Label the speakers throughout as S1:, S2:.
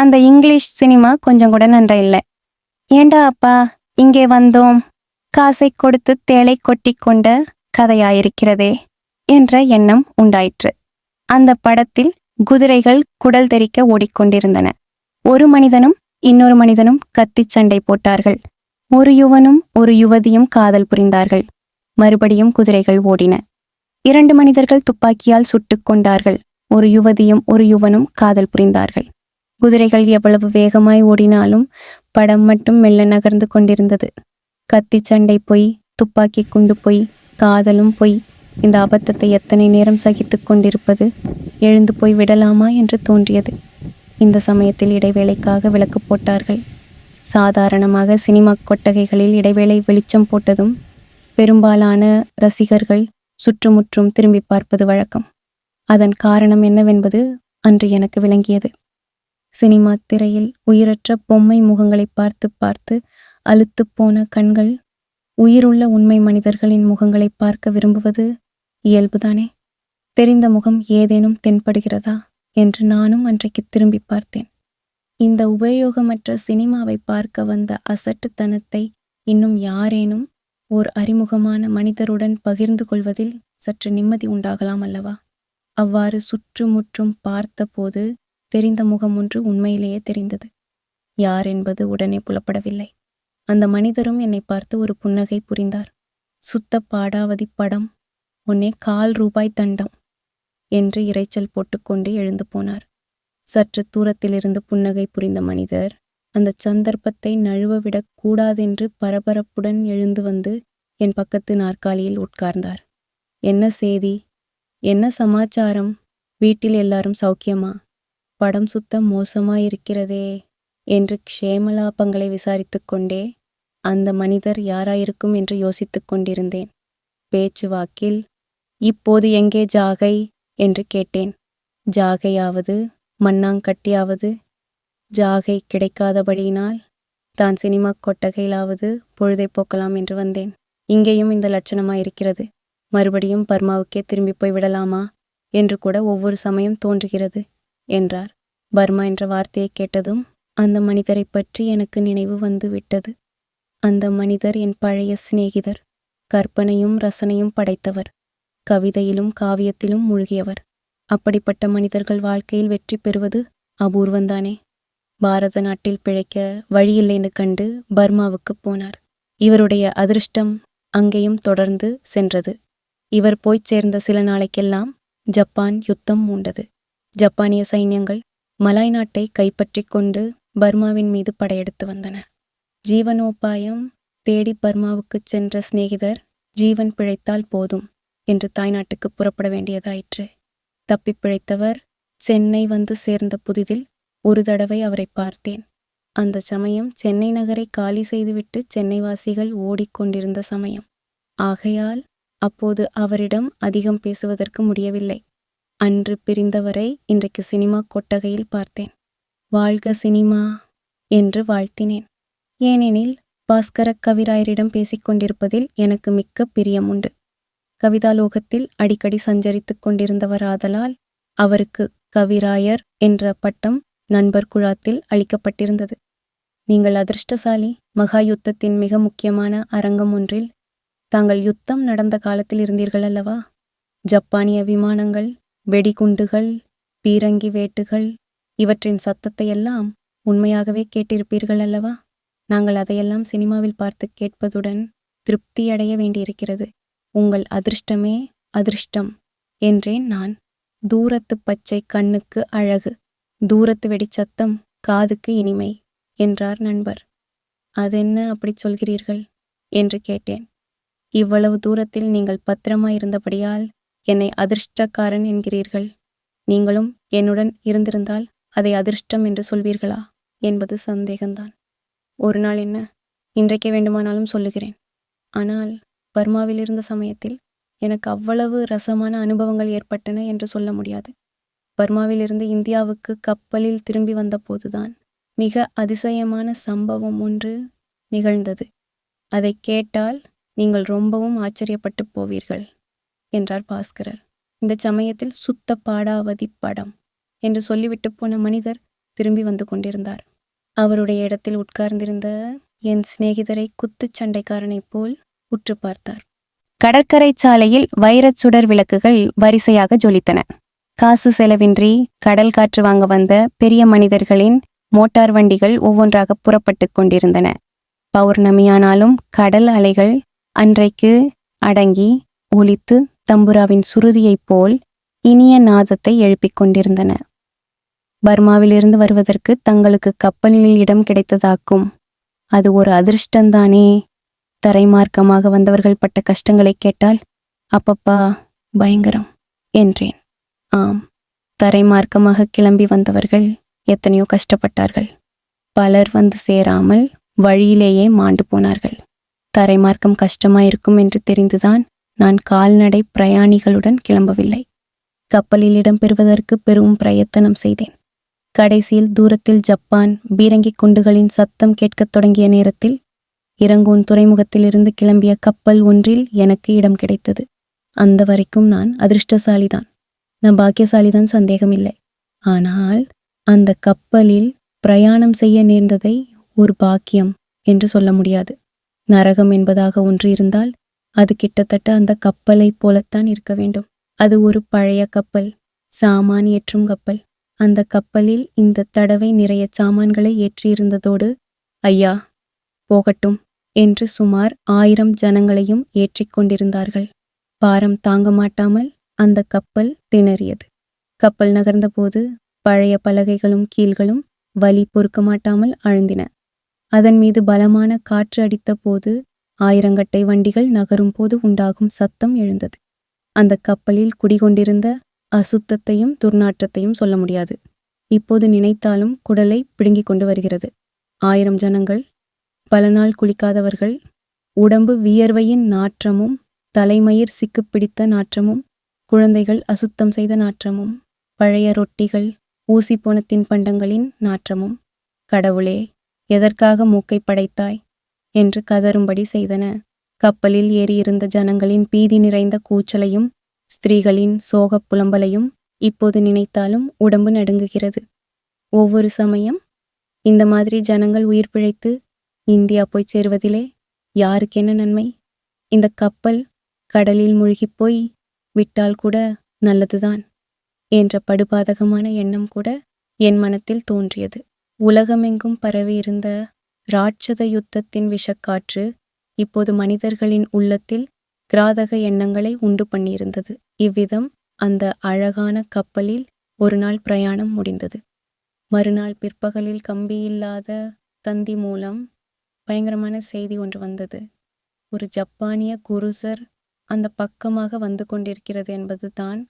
S1: அந்த English cinema கொஞ்சம் கூட நன்றா இல்லை ஏண்டா அப்பா இங்கே வந்தோம்? காசை கொடுத்து தேளை கொட்டி கொண்ட கதையாயிருக்கிறதே என்ற எண்ணம் உண்டாயிற்று. அந்த படத்தில் குதிரைகள் குடல் தெறிக்க ஓடிக்கொண்டிருந்தன. ஒரு மனிதனும் இன்னொரு மனிதனும் கத்தி சண்டை போட்டார்கள். ஒரு யுவனும் ஒரு யுவதியும் காதல் புரிந்தார்கள். மறுபடியும் குதிரைகள் ஓடின. இரண்டு மனிதர்கள் துப்பாக்கியால் சுட்டுக் கொண்டார்கள். ஒரு யுவதியும் ஒரு யுவனும் காதல் புரிந்தார்கள். குதிரைகள் எவ்வளவு வேகமாய் ஓடினாலும் படம் மட்டும் மெல்ல நகர்ந்து கொண்டிருந்தது. கத்தி சண்டை பொய் துப்பாக்கி குண்டு பொய் காதலும் பொய் இந்த அபத்தத்தை எத்தனை நேரம் சகித்துக் கொண்டிருப்பது? எழுந்து போய் விடலாமா என்று தோன்றியது. இந்த சமயத்தில் இடைவேளைக்காக விளக்கு போட்டார்கள். சாதாரணமாக சினிமா கொட்டகைகளில் இடைவேளை வெளிச்சம் போட்டதும் பெரும்பாலான ரசிகர்கள் சுற்றுமுற்றும் திரும்பி பார்ப்பது வழக்கம். அதன் காரணம் என்னவென்பது அன்று எனக்கு விளங்கியது. சினிமா திரையில் உயிரற்ற பொம்மை முகங்களை பார்த்து பார்த்து அழுத்து போன கண்கள் உயிருள்ள உண்மை மனிதர்களின் முகங்களை பார்க்க விரும்புவது இயல்புதானே? தெரிந்த முகம் ஏதேனும் தென்படுகிறதா என்று நானும் அன்றைக்கு திரும்பி பார்த்தேன். இந்த உபயோகமற்ற சினிமாவை பார்க்க வந்த அசட்டுத்தனத்தை இன்னும் யாரேனும் ஓர் அறிமுகமான மனிதருடன் பகிர்ந்து கொள்வதில் சற்று நிம்மதி உண்டாகலாம் அல்லவா? அவ்வாறு சுற்றுமுற்றும் பார்த்தபோது தெரிந்த முகம் ஒன்று உண்மையிலேயே தெரிந்தது. யார் என்பது உடனே புலப்படவில்லை. அந்த மனிதரும் என்னை பார்த்து ஒரு புன்னகை புரிந்தார். சுத்த பாடாவதி படம். உன்னே கால் ரூபாய் தண்டம் என்று இரைச்சல் போட்டுக்கொண்டு எழுந்து போனார். சற்று தூரத்திலிருந்து புன்னகை புரிந்த மனிதர் அந்த சந்தர்ப்பத்தை நழுவவிடக் கூடாதென்று பரபரப்புடன் எழுந்து வந்து என் பக்கத்து நாற்காலியில் உட்கார்ந்தார். என்ன செய்தி என்ன சமாச்சாரம்? வீட்டில் எல்லாரும் சௌக்கியமா? படம் சுத்த மோசமாயிருக்கிறதே என்று க்ஷேமலாபங்களை விசாரித்து கொண்டே அந்த மனிதர் யாராயிருக்கும் என்று யோசித்துக் கொண்டிருந்தேன். பேச்சுவாக்கில் இப்போது எங்கே ஜாகை? என்று கேட்டேன். ஜாகையாவது மண்ணாங்கட்டியாவது ஜாகை கிடைக்காதபடியினால் தான் சினிமா கொட்டகையிலாவது பொழுதை போக்கலாம் என்று வந்தேன். இங்கேயும் இந்த லட்சணமாயிருக்கிறது. மறுபடியும் பர்மாவுக்கே திரும்பி போய் விடலாமா? என்று கூட ஒவ்வொரு சமயம் தோன்றுகிறது. என்றார். பர்மா என்ற வார்த்தையை கேட்டதும் அந்த மனிதரை பற்றி எனக்கு நினைவு வந்து விட்டது அந்த மனிதர் என் பழைய சிநேகிதர் கற்பனையும் ரசனையும் படைத்தவர் கவிதையிலும் காவியத்திலும் மூழ்கியவர். அப்படிப்பட்ட மனிதர்கள் வாழ்க்கையில் வெற்றி பெறுவது அபூர்வந்தானே. பாரத நாட்டில் பிழைக்க வழியில்லைன்னு கண்டு பர்மாவுக்கு போனார். இவருடைய அதிர்ஷ்டம் அங்கேயும் தொடர்ந்து சென்றது. இவர் போய்ச் சேர்ந்த சில நாளைக்கெல்லாம் ஜப்பான் யுத்தம் மூண்டது. ஜப்பானிய சைன்யங்கள் மலாய் நாட்டை கைப்பற்றிக் கொண்டு பர்மாவின் மீது படையெடுத்து வந்தன. ஜீவனோபாயம் தேடி பர்மாவுக்குச் சென்ற சிநேகிதர் ஜீவன் பிழைத்தால் போதும் என்று தாய்நாட்டுக்கு புறப்பட வேண்டியதாயிற்று. தப்பிப் பிழைத்தவர் சென்னை வந்து சேர்ந்த புதிதில் ஒரு தடவை அவரை பார்த்தேன். அந்த சமயம் சென்னை நகரை காலி செய்துவிட்டு சென்னைவாசிகள் ஓடிக்கொண்டிருந்த சமயம். ஆகையால் அப்போது அவரிடம் அதிகம் பேசுவதற்கு முடியவில்லை. அன்று பிரிந்தவரை இன்றைக்கு சினிமா கொட்டகையில் பார்த்தேன். வாழ்க சினிமா என்று வாழ்த்தினேன். ஏனெனில் பாஸ்கர கவிராயரிடம் பேசிக் கொண்டிருப்பதில் எனக்கு மிக்க பிரியம் உண்டு கவிதாலோகத்தில் அடிக்கடி சஞ்சரித்துக் கொண்டிருந்தவராதலால் அவருக்கு கவிராயர் என்ற பட்டம் நண்பர் குழாத்தில் அளிக்கப்பட்டிருந்தது. நீங்கள் அதிர்ஷ்டசாலி மகா யுத்தத்தின் மிக முக்கியமான அரங்கம் ஒன்றில் தாங்கள் யுத்தம் நடந்த காலத்தில் இருந்தீர்கள் அல்லவா ஜப்பானிய விமானங்கள் வெடிகுண்டுகள் பீரங்கி வேட்டுகள் இவற்றின் சத்தத்தை எல்லாம் உண்மையாகவே கேட்டிருப்பீர்கள் அல்லவா? நாங்கள் அதையெல்லாம் சினிமாவில் பார்த்து கேட்பதுடன் திருப்தியடைய வேண்டியிருக்கிறது. உங்கள் அதிர்ஷ்டமே அதிர்ஷ்டம் என்றேன் நான். தூரத்து பச்சை கண்ணுக்கு அழகு தூரத்து வெடிச்சத்தம் காதுக்கு இனிமை என்றார் நண்பர். அதென்ன அப்படி சொல்கிறீர்கள்? என்று கேட்டேன். இவ்வளவு தூரத்தில் நீங்கள் பத்திரமாயிருந்தபடியால் என்னை அதிர்ஷ்டக்காரன் என்கிறீர்கள். நீங்களும் என்னுடன் இருந்திருந்தால் அதை அதிர்ஷ்டம் என்று சொல்வீர்களா? என்பது சந்தேகம்தான் ஒரு நாள் என்ன? இன்றைக்கே வேண்டுமானாலும் சொல்லுகிறேன். ஆனால் பர்மாவில் இருந்த சமயத்தில் எனக்கு அவ்வளவு ரசமான அனுபவங்கள் ஏற்பட்டன என்று சொல்ல முடியாது. பர்மாவிலிருந்து இந்தியாவுக்கு கப்பலில் திரும்பி வந்தபோதுதான் மிக அதிசயமான சம்பவம் ஒன்று நிகழ்ந்தது. அதை கேட்டால் நீங்கள் ரொம்பவும் ஆச்சரியப்பட்டு போவீர்கள். என்றார் பாஸ்கரர். இந்த சமயத்தில் சுத்த பாடாவதி படம் என்று சொல்லிவிட்டு போன மனிதர் திரும்பி வந்து கொண்டிருந்தார். அவருடைய இடத்தில் உட்கார்ந்திருந்த என் சிநேகிதரை குத்துச் சண்டைக்காரனைப் போல் உற்று பார்த்தார். கடற்கரை சாலையில் வைரச் சுடர் விளக்குகள் வரிசையாக ஜொலித்தன. காசு செலவின்றி கடல் காற்று வாங்க வந்த பெரிய மனிதர்களின் மோட்டார் வண்டிகள் ஒவ்வொன்றாக புறப்பட்டு கொண்டிருந்தன. பௌர்ணமியானாலும் கடல் அலைகள் அன்றைக்கு அடங்கி ஒலித்து தம்புராவின் சுருதியைப் போல் இனிய நாதத்தை எழுப்பிக் கொண்டிருந்தன. பர்மாவிலிருந்து வருவதற்கு தங்களுக்கு கப்பலில் இடம் கிடைத்ததாக்கும். அது ஒரு அதிர்ஷ்டந்தானே தரைமார்க்கமாக வந்தவர்கள் பட்ட கஷ்டங்களை கேட்டால் அப்பப்பா பயங்கரம் என்றேன். ஆம் தரைமார்க்கமாக கிளம்பி வந்தவர்கள் எத்தனையோ கஷ்டப்பட்டார்கள். பலர் வந்து சேராமல் வழியிலேயே மாண்டு போனார்கள். தரைமார்க்கம் கஷ்டமாயிருக்கும் என்று தெரிந்துதான் நான் கால்நடை பிரயாணிகளுடன் கிளம்பவில்லை. கப்பலில் இடம் பெறுவதற்கு பெரும் பிரயத்தனம் செய்தேன். கடைசியில் தூரத்தில் ஜப்பான் பீரங்கி குண்டுகளின் சத்தம் கேட்கத் தொடங்கிய நேரத்தில் இறங்கூன் துறைமுகத்திலிருந்து கிளம்பிய கப்பல் ஒன்றில் எனக்கு இடம் கிடைத்தது. அந்த வரைக்கும் நான் அதிர்ஷ்டசாலிதான். நான் பாக்கியசாலிதான் சந்தேகமில்லை. ஆனால் அந்த கப்பலில் பிரயாணம் செய்ய நேர்ந்ததை ஒரு பாக்கியம் என்று சொல்ல முடியாது. நரகம் என்பதாக ஒன்று இருந்தால் அது கிட்டத்தட்ட அந்த கப்பலைப் போலத்தான் இருக்க வேண்டும். அது ஒரு பழைய கப்பல் சாமான் ஏற்றும் கப்பல். அந்த கப்பலில் இந்த தடவை நிறைய சாமான்களை ஏற்றியிருந்ததோடு ஐயா போகட்டும் என்று சுமார் ஆயிரம் ஜனங்களையும் ஏற்றிக் கொண்டிருந்தார்கள். பாரம் தாங்க மாட்டாமல் அந்த கப்பல் திணறியது. கப்பல் நகர்ந்தபோது பழைய பலகைகளும் கீழ்களும் வலி பொறுக்க மாட்டாமல் அழுந்தின. அதன் மீது பலமான காற்று அடித்த போது ஆயிரங்கட்டை வண்டிகள் நகரும் போது உண்டாகும் சத்தம் எழுந்தது. அந்த கப்பலில் குடிகொண்டிருந்த அசுத்தத்தையும் துர்நாற்றத்தையும் சொல்ல முடியாது. இப்போது நினைத்தாலும் குடலை பிடுங்கிக் கொண்டு வருகிறது. ஆயிரம் ஜனங்கள் பல நாள் குளிக்காதவர்கள் உடம்பு வியர்வையின் நாற்றமும் தலைமயிர் சிக்கு பிடித்த நாற்றமும் குழந்தைகள் அசுத்தம் செய்த நாற்றமும் பழைய ரொட்டிகள் ஊசி போன தின்பண்டங்களின் நாற்றமும். கடவுளே எதற்காக மூக்கை படைத்தாய்? என்று கதறும்படி செய்தன. கப்பலில் ஏறியிருந்த ஜனங்களின் பீதி நிறைந்த கூச்சலையும் ஸ்திரீகளின் சோகப் புலம்பலையும் இப்போது நினைத்தாலும் உடம்பு நடுங்குகிறது. ஒவ்வொரு சமயம் இந்த மாதிரி ஜனங்கள் உயிர் பிழைத்து இந்தியா போய் சேருவதிலே யாருக்கென்ன நன்மை? இந்த கப்பல் கடலில் மூழ்கிப் போய் விட்டால் கூட நல்லதுதான் என்ற படுபாதகமான எண்ணம் கூட என் மனத்தில் தோன்றியது. உலகமெங்கும் பரவியிருந்த ராட்சத யுத்தத்தின் விஷக்காற்று இப்போது மனிதர்களின் உள்ளத்தில் கிராதக எண்ணங்களை உண்டு பண்ணியிருந்தது. இவ்விதம் அந்த அழகான கப்பலில் ஒரு நாள் பிரயாணம் முடிந்தது. மறுநாள் பிற்பகலில் கம்பி இல்லாத தந்தி மூலம் பயங்கரமான செய்தி ஒன்று வந்தது. ஒரு ஜப்பானிய குருசர் அந்த பக்கமாக வந்து கொண்டிருக்கிறது என்பது தான்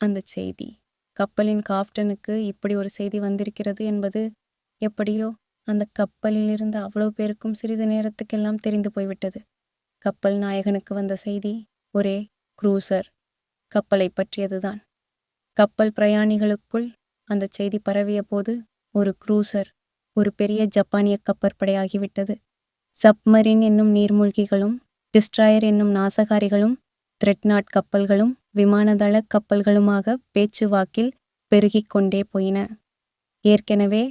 S1: அந்த செய்தி. கப்பலின் காப்டனுக்கு இப்படி ஒரு செய்தி வந்திருக்கிறது என்பது எப்படியோ அந்த கப்பலில் இருந்த அவ்வளவு பேருக்கும் சிறிது நேரத்துக்கெல்லாம் தெரிந்து போய்விட்டது. கப்பல் நாயகனுக்கு வந்த செய்தி ஒரே குரூசர். கப்பலை பற்றியதுதான். கப்பல் பிரயாணிகளுக்குள் அந்த செய்தி பரவிய போது ஒரு குரூசர் ஒரு பெரிய ஜப்பானிய கப்பற்படையாகிவிட்டது சப்மரின் என்னும் நீர்மூழ்கிகளும் டிஸ்ட்ராயர் என்னும் நாசகாரிகளும் த்ரெட்நாட் கப்பல்களும் விமானதள கப்பல்களுமாக பேச்சுவாக்கில் பெருகிக் கொண்டே போயின. ஏற்கனவே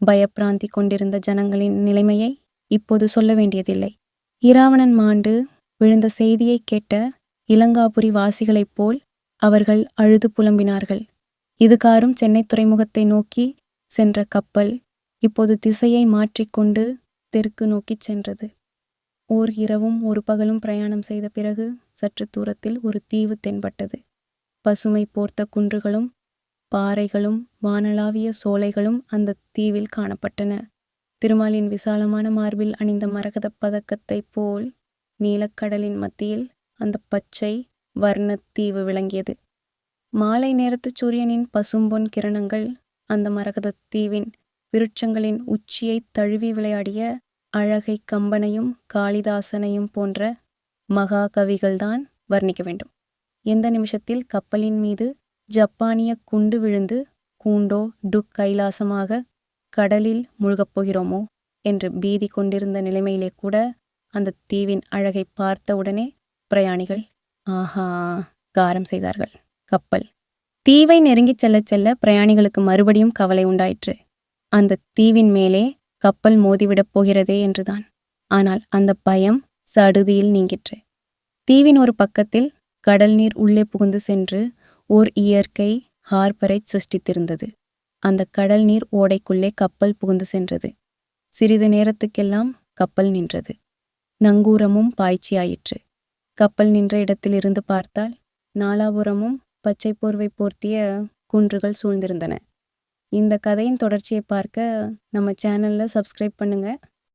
S1: பயப்பிராந்தி கொண்டிருந்த ஜனங்களின் நிலைமையை இப்போது சொல்ல வேண்டியதில்லை. இராவணன் மாண்டு விழுந்த செய்தியை கேட்ட இலங்காபுரி வாசிகளைப் போல் அவர்கள் அழுது புலம்பினார்கள். இதுகாரும் சென்னை துறைமுகத்தை நோக்கி சென்ற கப்பல் இப்போது திசையை மாற்றிக்கொண்டு தெற்கு நோக்கிச் சென்றது. ஓர் இரவும் ஒரு பகலும் பிரயாணம் செய்த பிறகு சற்று தூரத்தில் ஒரு தீவு தென்பட்டது. பசுமை போர்த்த குன்றுகளும் பாறைகளும் வானளாவிய சோலைகளும் அந்த தீவில் காணப்பட்டன. திருமாலின் விசாலமான மார்பில் அணிந்த மரகதப் பதக்கத்தைப் போல் நீலக்கடலின் மத்தியில் அந்த பச்சை வர்ணத் தீவு விளங்கியது. மாலை நேரத்துச் சூரியனின் பசும்பொன் கிரணங்கள் அந்த மரகதத் தீவின் விருட்சங்களின் உச்சியைத் தழுவி விளையாடிய அழகை கம்பனையும் காளிதாசனையும் போன்ற மகா கவிகள்தான் வர்ணிக்க வேண்டும். எந்த நிமிஷத்தில் கப்பலின் மீது ஜப்பானிய குண்டு விழுந்து கூண்டோ டுக் கைலாசமாக கடலில் முழுகப் போகிறோமோ என்று பீதி கொண்டிருந்த நிலைமையிலே கூட அந்த தீவின் அழகை பார்த்தவுடனே பிரயாணிகள் ஆஹா காரம் செய்தார்கள். கப்பல். தீவை நெருங்கிச் செல்லச் செல்ல பிரயாணிகளுக்கு மறுபடியும் கவலை உண்டாயிற்று. அந்த தீவின் மேலே கப்பல் மோதிவிடப் போகிறதே என்றுதான். ஆனால் அந்த பயம் சடுதியில் நீங்கிற்று. தீவின் ஒரு பக்கத்தில் கடல் நீர் உள்ளே புகுந்து சென்று ஓர் இயற்கை ஹார்பரை சிருஷ்டித்திருந்தது. அந்த கடல் நீர் ஓடைக்குள்ளே கப்பல் புகுந்து சென்றது. சிறிது நேரத்துக்கெல்லாம் கப்பல் நின்றது. நங்கூரமும் பாய்ச்சியாயிற்று. கப்பல் நின்ற இடத்திலிருந்து பார்த்தால் நாலாபுரமும் பச்சை போர்வை போர்த்திய குன்றுகள் சூழ்ந்திருந்தன. இந்த கதையின் தொடர்ச்சியை பார்க்க நம்ம சேனலில் சப்ஸ்கிரைப் பண்ணுங்கள்